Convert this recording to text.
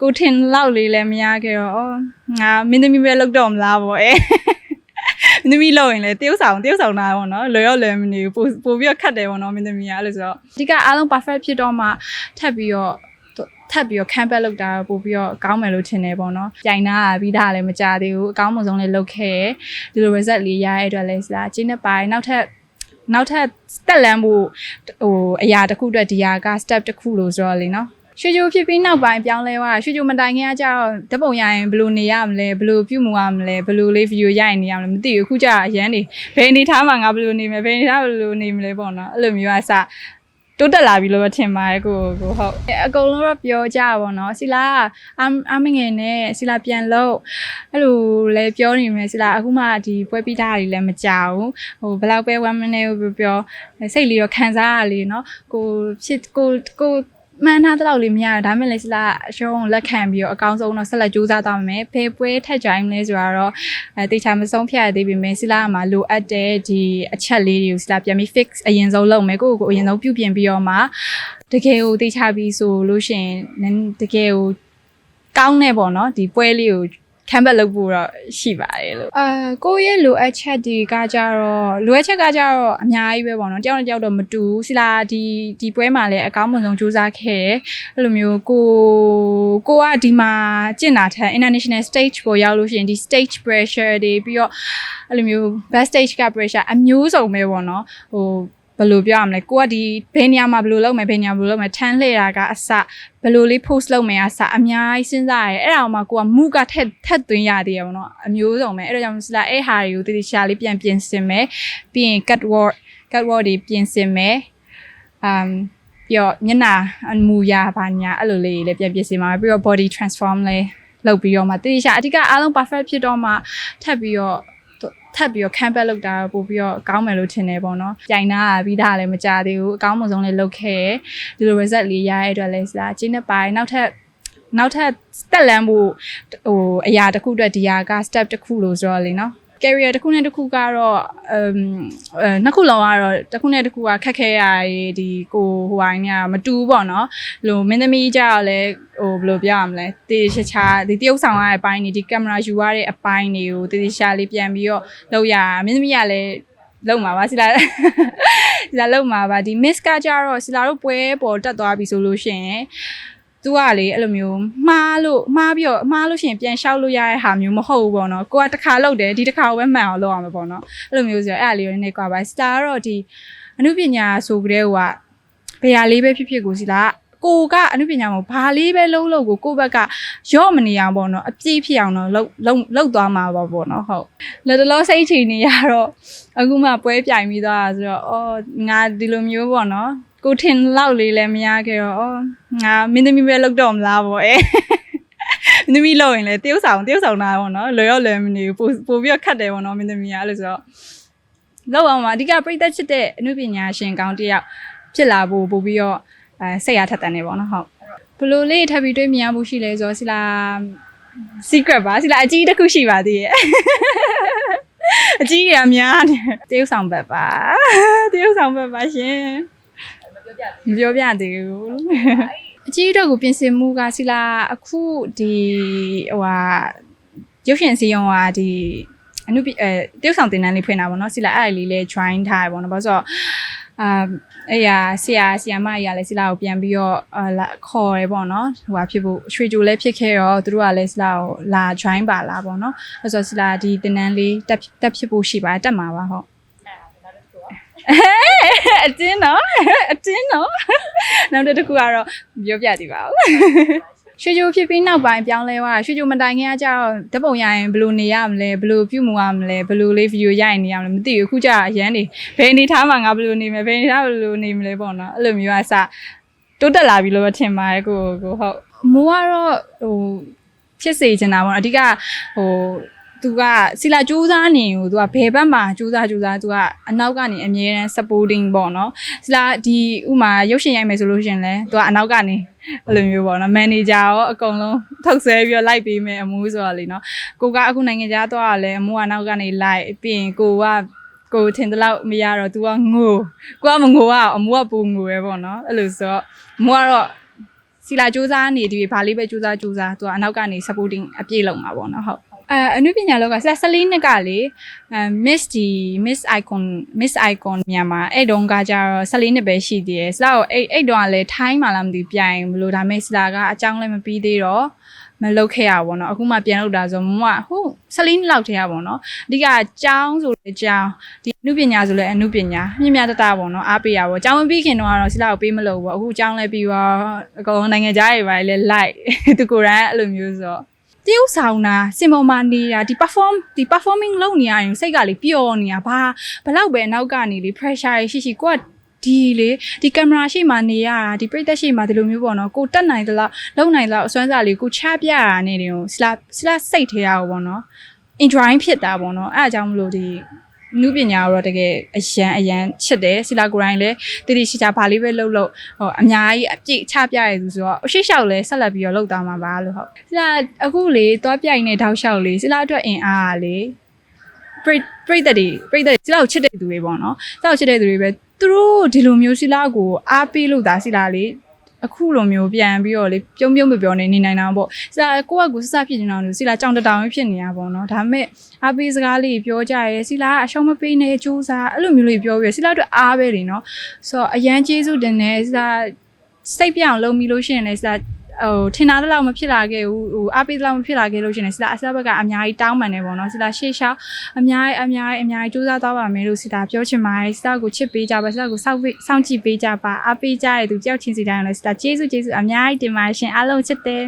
ကိုထင်လောက်လေးလည်းမရခဲ့တော့အော်ငါမင်းသမီးပဲလောက်တော့မလားပေါ့အဲမင်းသမီးလောက်ရင်လည်းတရုပ်ဆောင်တရုပ်ဆောင်တာပေါ့နော်လွယ်ရောလွယ်မနေဘူးပိုပိုပြီးတော့ခတ်တယ်ပေါ့နော်မင်းသမီးကအဲ့လိုဆိုတော့အဓိကအားလုံး perfect ဖြစ်တော့မှထပ်ပြီးတော့ထပ်ပြီးတော့ campaign လုပ်တာပို့ပြီးတော့ကောင်းမယ်လို့ထင်တယ်ပေါ့နော်။ကြိုင်နာပြီးသားလည်းမကြသေးဘူး။အကောင်းမဆုံးလေးလုပ်ခဲ့ဒီလို result လေးရရတဲ့အတွက်လည်းစလားကျင်းတဲ့ပိုင်းနောက်ထပ်နောက်ထပ်တက်လန်းဖို့ဟိုအရာတစ်ခုအတွက်ဒီဟာက step တစ်ခုလို့ဆိုတော့လေနော် ရွှေချိုဖြစ်ပြီးနောက်ပိုင်းပြောင်းလဲသွားရွှေချိုမတိုင်ခင်ကကြောက်ဓပုံရရင်ဘယ်လိုနေရမလဲဘယ်လိုပြုမှုရမလဲဘယ်လိုလေးဗီဒီယိုရိုက်နေရမလဲမသိဘူးခုကျအရန်နေဘယ်အနေထားမှာငါဘယ်လိုနေမလဲဘယ်အနေထားဘယ်လိုနေမလဲပေါ့နော်အဲ့လိုမျိုးအစတိုးတက်လာပြီလို့ပဲထင်ပါတယ်ကိုကိုဟုတ်အကုန်လုံးတော့ပြောကြပါတော့စီလာအအမငယ်နဲ့စီလာပြန်လို့အဲ့လိုလဲပြောနေမယ်စီလာအခုမှဒီပွဲပြီးသားတွေလည်းမကြောက်ဟိုဘယ်လောက်ပဲ1 minute ကိုပြောစိတ်လေးတော့ခံစားရလေနော်ကိုဖြစ်ကိုကို မှန်ထားတော့လေးမရတာဒါမဲ့လေစလာအရှုံးလက်ခံပြီးတော့အကောင်းဆုံးတော့ဆက်လက်ကြိုးစားသွားမယ်ဖေပွဲထက်ကြိုင်းလဲဆိုတော့အဲတေချာမဆုံးဖြတ်ရသေးပေမဲ့စလာမှာလိုအပ်တဲ့ဒီအချက်လေးတွေကိုစလာပြန်ပြီး fix အရင်ဆုံးလုပ်မယ်ကိုယ့်ကိုယ်ကိုအရင်ဆုံးပြုပြင်ပြီးတော့မှတကယ်ကိုတေချာပြီးဆိုလို့ရှိရင်တကယ်ကိုကောင်းနေပေါ့နော်ဒီပွဲလေးကို ခံဘက်လုပ်ဖို့တော့ရှိပါတယ်လို့အာကိုယ့်ရဲ့လိုအပ်ချက်တွေကကြတော့လိုအပ်ချက်ကကြတော့အများကြီးပဲပေါ့နော်တယောက်နဲ့တယောက်တော့မတူဘူးစီလာဒီဒီပွဲမှာလည်းအကောင်းဆုံးစူးစမ်းခဲ့တယ်အဲ့လိုမျိုးကိုကိုကဒီမှာကျင့်တာထက် international stage ပေါ်ရောက်လို့ရှိရင်ဒီ stage pressure တွေပြီးတော့အဲ့လိုမျိုး back stage က pressure အမျိုးစုံပဲပေါ့နော်ဟို ဘယ်လိုပြောရမလဲကိုကဒီဘယ်နေရာမှာဘယ်လိုလုပ်မယ်ဘယ်နေရာဘယ်လိုလုပ်မယ်ထမ်းလှည့်တာကအစဘယ်လိုလေး post လုပ်မယ်အစအများကြီးစဉ်းစားရတယ်အဲ့ဒါမှကိုကမူကထက်ထက်သွင်းရသေးရပါတော့အမျိုးစုံပဲအဲ့ဒါကြောင့်စလာအဲ့ဟာတွေကိုတတိရှာလေးပြန်ပြင်ဆင်မယ်ပြီးရင် cut word cut word တွေပြင်ဆင်မယ် um ပြီးတော့မျက်နှာအမူအရာဘာညာအဲ့လိုလေးတွေလည်းပြန်ပြင်ဆင်ပါမယ်ပြီးတော့ body transform လေးလုပ်ပြီးတော့မှတတိရှာအဓိကအားလုံး perfect ဖြစ်တော့မှထပ်ပြီးတော့ ထပ်ပြီးတော့ campaign လုပ်တာပို့ပြီးတော့ကောင်းမယ်လို့ထင်တယ်ပေါ့နော်။ကြိုင်နာပြီးသားလည်းမကြသေးဘူး။အကောင်းမဆုံးလေးလုပ်ခဲ့ဒီလို result လေးရရတဲ့အတွက်လည်းစလားကျင်းတဲ့ပိုင်းနောက်ထပ်နောက်ထပ်တက်လန်းဖို့ဟိုအရာတစ်ခုအတွက်ဒီဟာက step တစ်ခုလို့ဆိုတော့လေနော် career တစ်ခုနဲ့တစ်ခုကတော့ um အဲနှစ်ခုလုံးကတော့တစ်ခုနဲ့တစ်ခုကခက်ခဲရည်ဒီကိုဟိုပိုင်းကမတူဘူးပေါ့နော်လို့မင်းသမီးကြတော့လဲဟိုဘယ်လိုပြောရမလဲတေးချာချာဒီတရုပ်ဆောင်ရတဲ့အပိုင်းတွေဒီကင်မရာယူရတဲ့အပိုင်းတွေကိုတေးတေးရှာလေးပြန်ပြီးတော့လုပ်ရမင်းသမီးကလည်းလုံမှာပါစီလာစီလာလုံမှာပါဒီ miss ကကြတော့စီလာတို့ပွဲပေါ်တက်သွားပြီဆိုလို့ရှိရင် သူကလေအဲ့လိုမျိုးမှားလို့မှားပြီးတော့မှားလို့ရှိရင်ပြန်လျှောက်လို့ရတဲ့ဟာမျိုးမဟုတ်ဘူးပေါ့နော်ကိုကတစ်ခါလုပ်တယ်ဒီတစ်ခါပဲမှန်အောင်လုပ်ရမှာပေါ့နော်အဲ့လိုမျိုးဆိုတော့အဲ့အလေးလေးနဲ့ကွာပါစတာကတော့ဒီအမှုပညာဆိုကြတဲ့ဟိုကဘယ်ဟာလေးပဲဖြစ်ဖြစ်ကိုစီလာကိုကအမှုပညာမှာဘာလေးပဲလုံးလို့ကိုကိုဘက်ကရော့မနေအောင်ပေါ့နော်အပြည့်ဖြစ်အောင်တော့လှုပ်လှုပ်လှုပ်သွားမှာပါပေါ့နော်ဟုတ်လက်တလောစိတ်ချနေရတော့အခုမှပွဲပြိုင်ပြီးသွားတာဆိုတော့အော်ငါဒီလိုမျိုးပေါ့နော် ကိုထင်လောက်လေးလည်းမရခဲ့တော့အော်ငါမင်းသမီးပဲလောက်တော့မလားပေါ့အဲမင်းသမီးလောက်ရင်လည်းတရုပ်ဆောင်တရုပ်ဆောင်တာပေါ့နော်လွယ်ရောလွယ်မနေဘူးပိုပိုပြီးတော့ခတ်တယ်ပေါ့နော်မင်းသမီးကအဲ့လိုဆိုတော့လောက်အောင်ပါအဓိကပြိသက်ချစ်တဲ့အမှုပညာရှင်ကောင်းတစ်ယောက်ဖြစ်လာဖို့ပို့ပြီးတော့အဲစိတ်ရထက်တန်နေပေါ့နော်ဟုတ်ဘလို့လေးထပ်ပြီးတွေးမြင်ရမှုရှိလဲဆိုတော့ဆီလာ secret ပါဆီလာအကြီးတစ်ခုရှိပါသေးရဲ့အကြီးရများတယ်တရုပ်ဆောင်ဘက်ပါတရုပ်ဆောင်ဘက်ပါရှင် မပြောပြသေးဘူးအကြီးတော့ကိုပြင်ဆင်မှုကဆီလာအခုဒီဟိုဟာရုပ်ရှင်စီယုံကဒီအနုပအဲတရုပ်ဆောင်တင်တန်းလေးဖွင့်တာပေါ့နော်ဆီလာအဲ့လေးလေး join ထားရပေါ့နော်ဘာလို့ဆိုတော့အာအဲ့ရဆရာဆရာမကြီးကလည်းဆီလာကိုပြန်ပြီးတော့ခေါ်ရဲပေါ့နော်ဟိုဟာဖြစ်ဖို့ရွှေကြိုလည်းဖြစ်ခဲ့တော့သူတို့ကလည်းဆီလာကိုလာ join ပါလာပေါ့နော်အဲ့ဆိုဆီလာဒီတင်တန်းလေးတက်တက်ဖြစ်ဖို့ရှိပါတယ်တက်မှာပါဟုတ်အ တင်းနော်အတင်းနော်နောက်တစ်ခုကတော့ပြောပြသေးပါဦးရွှေကြိုဖြစ်ပြီးနောက်ပိုင်းပြောင်းလဲသွားရွှေကြိုမတိုင်ခင်ကကျတော့ဓပုံရရင်ဘယ်လိုနေရမလဲဘယ်လိုပြုမှုရမလဲဘယ်လိုလေးဗီဒီယိုရိုက်နေရမလဲမသိဘူးအခုကျအရန်နေဘယ်အနေထားမှာငါဘယ်လိုနေမလဲဘယ်အနေထားဘယ်လိုနေမလဲပေါ့နော်အဲ့လိုမျိုးအစတိုးတက်လာပြီလို့ထင်ပါတယ်ကိုကိုဟုတ်မိုးကတော့ဟိုဖြစ်စေချင်တာပေါ့အဓိကဟို သူကစီလာစူးစမ်းနေကိုသူကဘယ်ဘက်မှာစူးစမ်းစူးစမ်းသူကအနောက်ကနေအမြဲတမ်း supporting ပေါ့နော်စီလာဒီဥမာရုပ်ရှင်ရိုက်မယ်ဆိုလို့ရှင်လဲသူကအနောက်ကနေအဲ့လိုမျိုးပေါ့နော်မန်နေဂျာရောအကုန်လုံးထုတ်ဆွဲပြီးတော့လိုက်ပေးမယ်အမူးဆိုတာလေနော်ကိုကအခုနိုင်ငံခြားသွားရလဲအမူးကနောက်ကနေလိုက်ပြီးရင်ကိုကကိုထင်တဲ့လောက်မရတော့ तू ကငိုကိုကမငိုရအမူကပူငိုပဲပေါ့နော်အဲ့လိုဆိုတော့အမူကတော့စစီလာစူးစမ်းနေဒီဘာလေးပဲစူးစမ်းစူးစမ်းသူကအနောက်ကနေ supporting အပြည့်လုပ်မှာပေါ့နော်ဟုတ် အဲအနုပညာလောကဆရာ14နှစ်ကလေအဲ Miss ဒီ Miss Icon Miss Icon မြန်မာအဲ့တုန်းကကျတော့14နှစ်ပဲရှိသေးတယ်ဆရာကအဲ့အဲ့တုန်းကလည်းထိုင်းမှလာမသိပြိုင်ဘလို့ဒါမဲ့ဆရာကအကြောင်းလည်းမပြီးသေးတော့မလုပ်ခဲ့ရပါဘောเนาะအခုမှပြန်လုပ်တာဆိုမမကဟို14နှစ်လောက်တည်းရပါဘောเนาะအဓိကကျောင်းဆိုလေကျောင်းဒီအနုပညာဆိုလေအနုပညာမြင့်မြတ်တတပေါ့เนาะအားပေးရပါဘောကျောင်းမပြီးခင်တော့ကတော့ဆရာကိုပေးမလို့ပေါ့အခုကျောင်းလည်းပြီးတော့အကုန်နိုင်ငံခြားတွေပါလေလိုက်သူကိုယ်တိုင်အဲ့လိုမျိုးဆိုတော့ တရုပ်ဆောင်တာစင်ပေါ်မှာနေတာဒီ perform ဒီ performing လုပ်နေရရင်စိတ်ကလေပျော်နေတာဘာဘလောက်ပဲနောက်ကနေလေ pressure ရရှိရှိကိုကဒီလေဒီကင်မရာရှိမှနေရတာဒီပြိသက်ရှိမှဒီလိုမျိုးပေါ့နော်ကိုတက်နိုင်သလားလုံနိုင်သလားအစွမ်းစားလေးကိုချပြရတာနေတယ်ကိုစလာစလာစိတ်ထဲရအောင်ပေါ့နော် enjoying ဖြစ်တာပေါ့နော်အဲအကြောင်းမလို့ဒီ နုပညာတော့တကယ်အရန်အရန်ချစ်တယ်ဆီလာကိုရိုင်းလည်းတတိရှိချဘာလေးပဲလှုပ်လှုပ်ဟိုအများကြီးအပြည့်ချပြရသူဆိုတော့အရှိလျှောက်လဲဆက်လက်ပြီးတော့လှုပ်သွားမှာပါလို့ဟုတ်ဆီလာအခုလေသွားပြိုင်နေတောက်လျှောက်လေဆီလာအတွက်အင်အားကလေပြိပြိသက်တွေပြိသက်ဆီလာကိုချစ်တဲ့သူတွေပေါ့နော်ဆီလာကိုချစ်တဲ့သူတွေပဲသူတို့ဒီလိုမျိုးဆီလာကိုအားပေးလို့ဒါဆီလာလေ အခုလိုမျိုးပြန်ပြီးတော့လေပြုံးပြုံးပြောပြောနေနေနိုင်တာပေါ့ဆီလာကိုယ့်အကူစစဖြစ်နေတာလို့ဆီလာကြောင်တတောင်ဖြစ်နေတာပေါ့နော်ဒါပေမဲ့အားပေးစကားလေးပြောကြရဲဆီလာကအရှုံးမပေးနဲ့စူးစားအဲ့လိုမျိုးလေးပြောပြီးဆီလာတို့အားပဲနေနော်ဆိုတော့အရန်ကျေးဇူးတင်တယ်ဆီလာစိတ်ပြအောင်လုပ်ပြီးလို့ရှိရင်လည်းဆီလာ ဟိုထင်တာတော့မဖြစ်လာခဲ့ဘူးဟိုအားပေးတော့မဖြစ်လာခဲ့လို့ရှိရင်ဆီလာအစဘက်ကအများကြီးတောင်းပန်နေပေါ့နော်ဆီလာရှေ့လျှောက်အများကြီးအများကြီးအများကြီးစူးစားသွားပါမယ်လို့ဆီလာပြောချင်ပါတယ်ဆီလာကိုချစ်ပေးကြပါဆီလာကိုစောင့်ပေးစောင့်ကြည့်ပေးကြပါအားပေးကြတဲ့သူကြောက်ချင်းစီတိုင်းလည်းဆီလာကျေးဇူးကျေးဇူးအများကြီးတင်ပါတယ်ရှင်အားလုံးချစ်တယ်